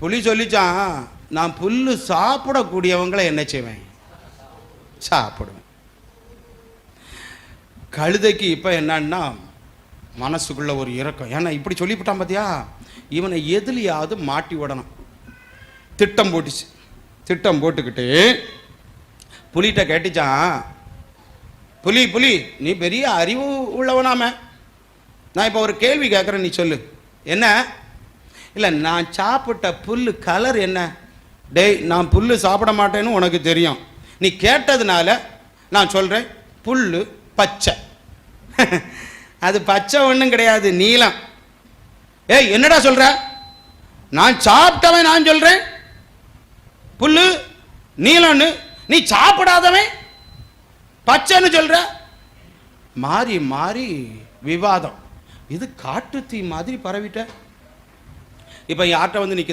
புலி சொல்லிச்சான் நான் புல்லு சாப்பிடக்கூடியவங்களை என்ன செய்வேன்? சாப்பிடுவேன். கழுதைக்கு இப்போ என்னன்னா மனசுக்குள்ள ஒரு இறக்கம் ஏன்னா இப்படி சொல்லிவிட்டான் பார்த்தியா இவனை எதுலையாவது மாட்டி விடணும். திட்டம் போட்டுச்சு. திட்டம் போட்டுக்கிட்டு புலிகிட்ட கேட்டுச்சான் புலி புலி நீ பெரிய அறிவு உள்ளவனாம. நான் இப்போ ஒரு கேள்வி கேட்குறேன் நீ சொல்லு. என்ன? இல்லை நான் சாப்பிட்ட புல் கலர் என்ன? டேய் நான் புல் சாப்பிட மாட்டேன்னு உனக்கு தெரியும். நீ கேட்டதுனால நான் சொல்கிறேன் புல்லு பச்சை. அது பச்சை ஒன்றும் கிடையாது நீளம். ஏய் என்னடா சொல்கிற நான் சாப்பிட்டவன் நான் சொல்கிறேன் புல்லு நீளம்னு. நீ சாப்பிடாதவன் பச்சைன்னு சொல்கிற மாறி மாறி விவாதம். இது காட்டு தீ மாதிரி பரவிட்ட. இப்போ யார்கிட்ட வந்து நிற்க